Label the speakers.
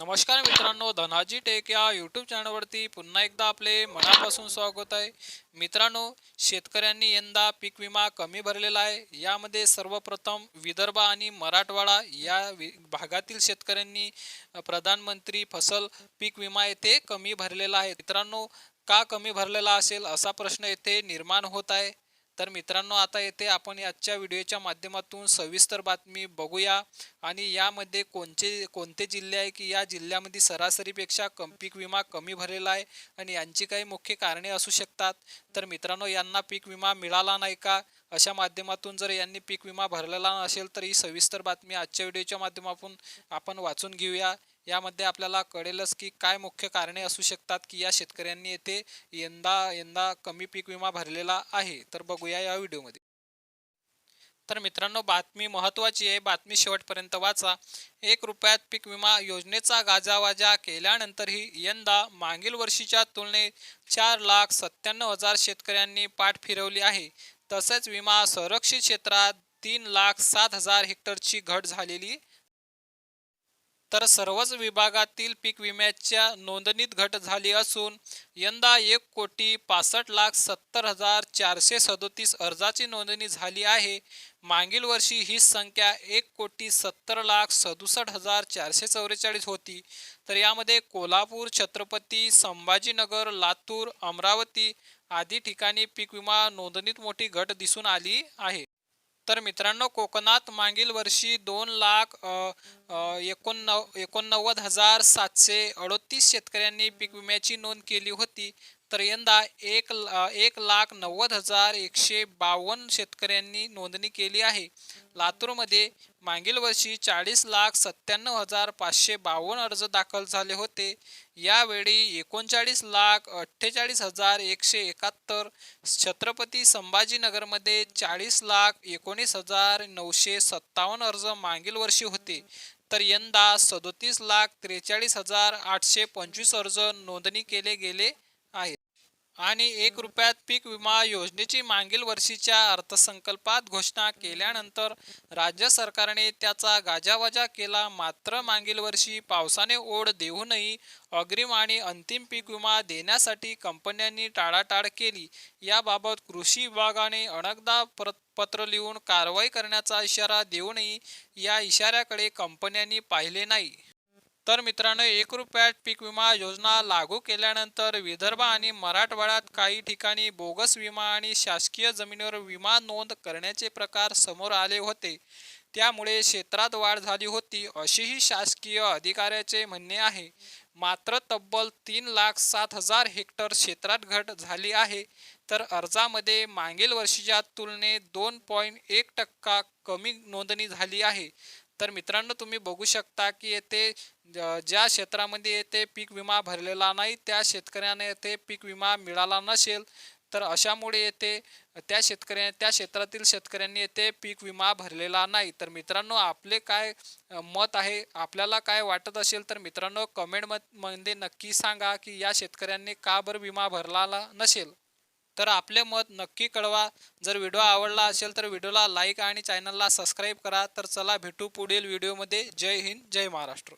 Speaker 1: नमस्कार मित्रांनो धनाजी टेक या यूट्यूब चॅनलवरती पुन्हा एकदा आपले मनापासून स्वागत आहे. मित्रांनो शेतकऱ्यांनी यंदा पीक विमा कमी भरलेला आहे. यामध्ये सर्वप्रथम विदर्भ आणि मराठवाडा या वि भागातील शेतकऱ्यांनी प्रधानमंत्री फसल पीक विमा येथे कमी भरलेला आहे. मित्रांनो का कमी भरलेला असेल असा प्रश्न येथे निर्माण होत आहे. तर मित्रांनो आता येथे आपण आजच्या व्हिडिओच्या माध्यमातून सविस्तर बातमी बघूया. आणि यामध्ये कोणते कोणते जिल्हे आहे की या जिल्ह्यामध्ये सरासरीपेक्षा कम पीक विमा कमी भरलेला आहे? आणि यांची काही मुख्य कारणे असू शकतात. तर मित्रांनो यांना पीक विमा मिळाला नाही का? अशा माध्यमातून जर यांनी पीक विमा भरलेला नसेल तर ही सविस्तर बातमी आजच्या व्हिडिओच्या माध्यमातून आपण वाचून घेऊया. यामध्ये आपल्याला कळेलच की काय मुख्य कारणे असू शकतात की या शेतकऱ्यांनी येथे यंदा यंदा कमी पीक विमा भरलेला आहे. तर बघूया या व्हिडिओमध्ये. तर मित्रांनो बातमी महत्त्वाची आहे. बातमी शेवटपर्यंत वाचा. एक रुपयात पीक विमा योजनेचा गाजावाजा केल्यानंतरही यंदा मागील वर्षीच्या तुलनेत चार लाख सत्त्याण्णव हजार शेतकऱ्यांनी पाठ फिरवली आहे. तसेच विमा संरक्षित क्षेत्रात तीन लाख सात हजार हेक्टरची घट झालेली तर सर्वच विभागातील पीक विम्याच्या नोंदणीत घट झाली असून यंदा एक कोटी पासष्ट लाख सत्तर हजार चारशे सदोतीस अर्जाची नोंदणी झाली आहे. मागील वर्षी ही संख्या एक कोटी सत्तर लाख सदुसष्ट हजार चारशे चौवेचाळीस होती. तर यामध्ये कोल्हापूर छत्रपती संभाजीनगर लातूर अमरावती आदी ठिकाणी पीक विमा नोंदणीत मोठी घट दिसून आली आहे. तर मित्रांनो कोकणात मागील वर्षी दोन लाख एकोणनव एकोणनव्वद हजार सातशे अडोतीस शेतकऱ्यांनी पीक विम्याची नोंद केली होती. तर यंदा एक ल- एक लाख नव्वद हजार एकशे बावन्न शेतकऱ्यांनी नोंदणी केली आहे. लातूरमध्ये मागील वर्षी चाळीस लाख सत्त्याण्णव हजार पाचशे बावन्न अर्ज दाखल झाले होते. यावेळी एकोणचाळीस लाख अठ्ठेचाळीस हजार एकशे एकाहत्तर छत्रपती संभाजीनगरमध्ये चाळीस लाख एकोणीस हजार नऊशे सत्तावन्न अर्ज मागील वर्षी होते. तर यंदा सदोतीस लाख त्रेचाळीस हजार आठशे पंचवीस अर्ज नोंदणी केले गेले. आणि एक रुपयात पीक विमा योजनेची मागील वर्षीच्या अर्थसंकल्पात घोषणा केल्यानंतर राज्य सरकारने त्याचा गाजावाजा केला. मात्र मागील वर्षी पावसाने ओढ देऊनही अग्रिम आणि अंतिम पीक विमा देण्यासाठी कंपन्यांनी टाळाटाळ केली. याबाबत कृषी विभागाने अनेकदा परत पत्र लिहून कारवाई करण्याचा इशारा देऊनही या इशाऱ्याकडे कंपन्यांनी पाहिले नाही. तर मित्रांनो एक रुपयात पीक विमा योजना लागू केल्यानंतर विदर्भ आणि मराठवाड्यात काही ठिकाणी बोगस विमा आणि शासकीय जमिनीवर विमा नोंद करण्याचे प्रकार समोर आले होते. त्यामुळे क्षेत्रात वाढ झाली होती असेही शासकीय अधिकाऱ्याचे म्हणणे आहे. मात्र तब्बल तीन लाख सात हजार हेक्टर क्षेत्रात घट झाली आहे. तर अर्जामध्ये मागील वर्षीच्या तुलनेत दोन पॉईंट एक टक्का कमी नोंदणी झाली आहे. तर मित्रांनो तुम्ही बघू शकता की येथे ज्या क्षेत्रामध्ये येथे पीक विमा भरलेला नाही त्या शेतकऱ्याने येथे पीक विमा मिळाला नसेल तर अशामुळे येथे त्या शेतकऱ्या त्या क्षेत्रातील शेतकऱ्यांनी येथे पीक विमा भरलेला नाही. तर मित्रांनो आपले काय मत आहे आपल्याला काय वाटत असेल तर मित्रांनो कमेंटमध्ये नक्की सांगा की या शेतकऱ्यांनी का बरं विमा भरला नसेल. तर आपले मत नक्की कळवा. जर व्हिडिओ आवडला असेल तर व्हिडिओला लाईक आणि चॅनलला सबस्क्राईब करा. तर चला भेटू पुढील व्हिडिओमध्ये. जय हिंद जय महाराष्ट्र.